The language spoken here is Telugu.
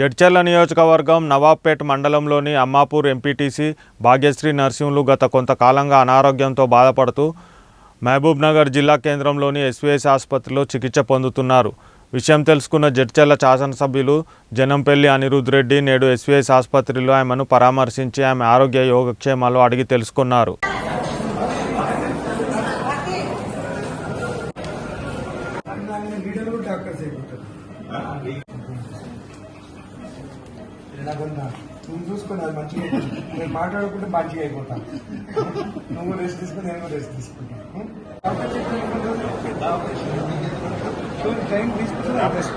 జడ్చర్ల నియోజకవర్గం నవాబ్పేట్ మండలంలోని అమ్మాపూర్ ఎంపీటీసీ భాగ్యశ్రీ నర్సింహులు గత కొంతకాలంగా అనారోగ్యంతో బాధపడుతూ మహబూబ్నగర్ జిల్లా కేంద్రంలోని ఎస్వీఎస్ ఆసుపత్రిలో చికిత్స పొందుతున్నారు. విషయం తెలుసుకున్న జడ్చర్ల శాసనసభ్యులు జనంపల్లి అనిరుద్ రెడ్డి నేడు ఎస్వీఎస్ ఆసుపత్రిలో ఆమెను పరామర్శించి ఆమె ఆరోగ్య యోగక్షేమాలు అడిగి తెలుసుకున్నారు. కూడా డాక్టర్స్ అయిపోతారు నువ్వు చూసుకుని అది మంచిగా అయిపోతుంది. నేను మాట్లాడుకుంటే మంచిగా అయిపోతాను నువ్వు రెస్ట్ తీసుకుని నేను కూడా రెస్ట్ తీసుకుంటాను టైం తీసుకుంటే రెస్ట్